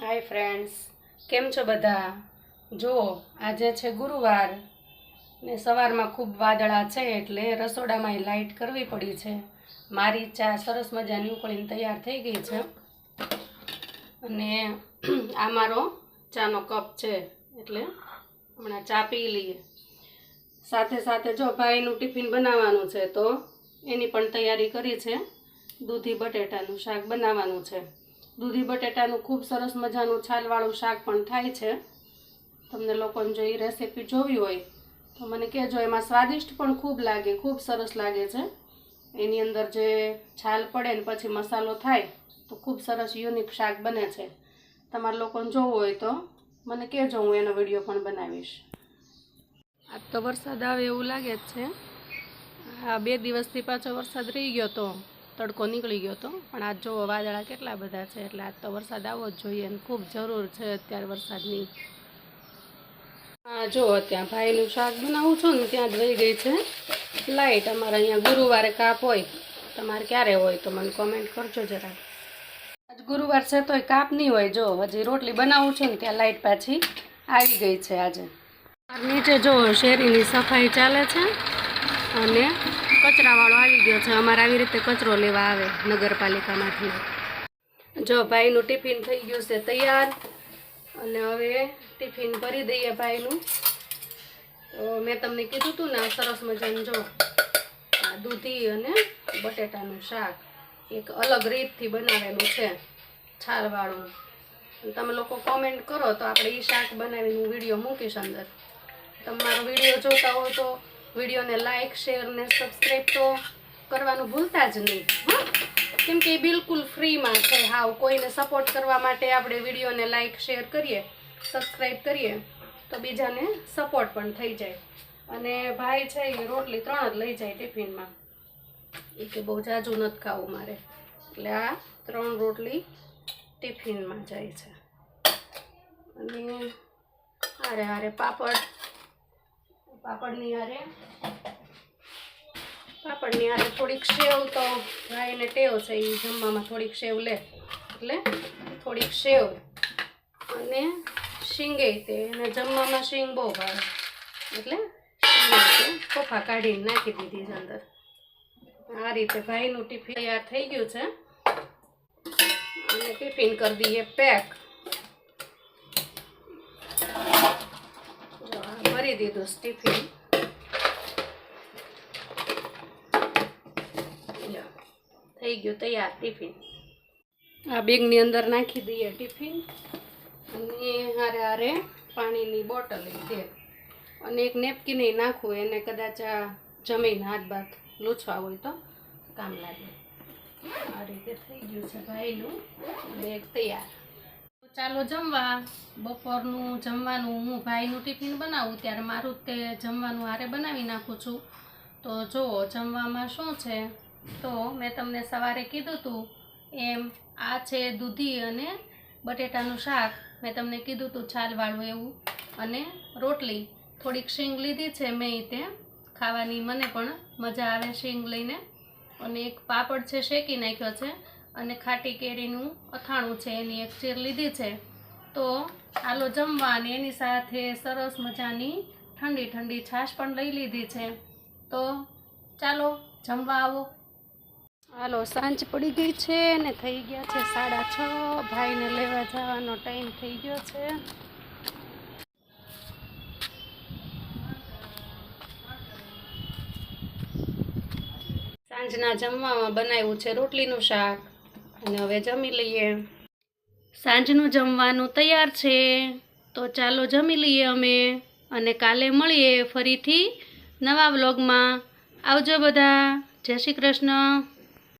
Hi friends કેમ છો બધા? જો આજે છે ગુરુવાર ને સવારમાં ખૂબ વાદળા છે એટલે રસોડામાં લાઇટ કરવી પડી છે. મારી ચા સરસ મજાની ઉકળીને તૈયાર થઈ ગઈ છે. અને આ મારો ચાનો કપ છે, એટલે હમણાં ચા પી લઈએ. સાથે સાથે જો ભાઈનું ટિફિન બનાવવાનું છે, તો એની પણ તૈયારી કરી છે. દૂધી, બટેટાનું શાક બનાવવાનું છે. દૂધી બટેટાનું ખૂબ સરસ મજાનું છાલવાળું શાક પણ થાય છે. તમને લોકોને જો એ રેસીપી જોવી હોય, તો મને કહેજો, એમાં સ્વાદિષ્ટ પણ ખૂબ લાગે, ખૂબ સરસ લાગે છે. એની અંદર જે છાલ પડે ને પછી મસાલો થાય, તો ખૂબ સરસ યુનિક શાક બને છે. તમારે લોકોને જોવું હોય તો મને કહેજો, હું એનો વીડિયો પણ બનાવીશ. આજ તો વરસાદ આવે એવું લાગે જ છે. આ બે દિવસથી પાછો વરસાદ રહી ગયો તો તડકો નીકળી ગયો તો પણ આજ જો વાદળા કેટલા બધા છે. એટલે આજ તો વરસાદ આવવો જ જોઈએ અને ખૂબ જરૂર છે અત્યારે વરસાદની. હા જો ત્યાં ભાઈનું શાક બનાવું છું ને ત્યાં જ વહી ગઈ છે. લાઈટ અમારે અહીંયા ગુરુવારે કાપ હોય. તમારે ક્યારે હોય તો મને કોમેન્ટ કરજો જરા આજ ગુરુવાર છે તોય કાપ નહીં હોય. જો, હજી રોટલી બનાવું છું ને ત્યાં લાઈટ પાછી આવી ગઈ છે આજે. નીચે જો શેરીની સફાઈ ચાલે છે. અને કચરાવાળો આવી ગયો છે. અમારે આવી રીતે કચરો લેવા આવે નગરપાલિકામાંથી. જો ભાઈનું ટિફિન થઈ ગયું છે તૈયાર. અને હવે ટિફિન ભરી દઈએ ભાઈનું. તો મેં તમને કીધું હતું ને સરસ મજાનું જો, આ દૂધી અને બટેટાનું શાક. એક અલગ રીતથી બનાવેલું છે છાલવાળું. તમે લોકો કોમેન્ટ કરો તો આપણે એ શાક બનાવીને વીડિયો મૂકીશ અંદર. તમારો વીડિયો જોતા હો તો વિડીયોને લાઇક શેર ને સબસ્ક્રાઈબ તો કરવાનું ભૂલતા જ નહીં, હા? કેમ કે એ બિલકુલ ફ્રીમાં છે. હાવ, કોઈને સપોર્ટ કરવા માટે આપણે વિડીયોને લાઇક શેર કરીએ સબસ્ક્રાઈબ કરીએ, તો બીજાને સપોર્ટ પણ થઈ જાય. અને ભાઈ છે એ રોટલી ત્રણ જ લઈ જાય ટિફિનમાં. એ કે બહુ જાજુ નથી ખાવું મારે. એટલે આ ત્રણ રોટલી ટિફિનમાં જાય છે. અને હારે હારે પાપડ. પાપડની હારે. પાપડની હારે થોડીક સેવ તો ભાઈને ટેવ છે એ જમવામાં થોડીક સેવ લે. એટલે થોડીક સેવ અને શીંગે તે. એને જમવામાં શીંગ બહુ ભાવે. એટલે કોફા કાઢીને નાખી દીધી છે અંદર. આ રીતે ભાઈનું ટિફિન તૈયાર થઈ ગયું છે. અને ટિફિન કરી દઈએ પેક જો આ ભરી દીધું છે ટિફિન થઈ ગયું તૈયાર ટિફિન આ બેગની અંદર નાખી દઈએ ટિફિન, અને હારે હારે પાણીની બોટલ દે. અને એક નેપકીન નાખવું એને કદાચ આ જમીન હાથ બાથ લૂછવા હોય તો કામ લાગે. આ રીતે થઈ ગયું છે ભાઈનું બેગ તૈયાર. ચાલો જમવા. બપોરનું જમવાનું હું ભાઈનું ટિફિન બનાવું, ત્યારે મારું તે જમવાનું હારે બનાવી નાખું છું. તો જુઓ, જમવામાં શું છે? તો મેં તમને સવારે કીધું હતું એમ, આ છે દૂધી અને બટેટાનું શાક. મેં તમને કીધું હતું છાલવાળું એવું અને રોટલી. થોડીક શીંગ લીધી છે મેં તે. ખાવાની મને પણ મજા આવે શીંગ લઈને. અને એક પાપડ છે, શેકી નાખ્યો છે. અને ખાટી કેરીનું અથાણું છે, એની એક ચીર લીધી છે. તો આલો જમવા એની સાથે સરસ મજાની ઠંડી ઠંડી છાશ પણ લઈ લીધી છે. તો ચાલો જમવા આવો. હાલો, સાંજ પડી ગઈ છે ને થઈ ગયા છે સાડા છ. ભાઈને લેવા જવાનો ટાઈમ થઈ ગયો છે. સાંજના જમવામાં બનાવ્યું છે રોટલીનું શાક. અને હવે જમી લઈએ. સાંજનું જમવાનું તૈયાર છે. તો ચાલો જમી લઈએ અમે અને કાલે મળીએ ફરીથી નવા વ્લોગમાં. આવજો બધા. જય શ્રી કૃષ્ણ.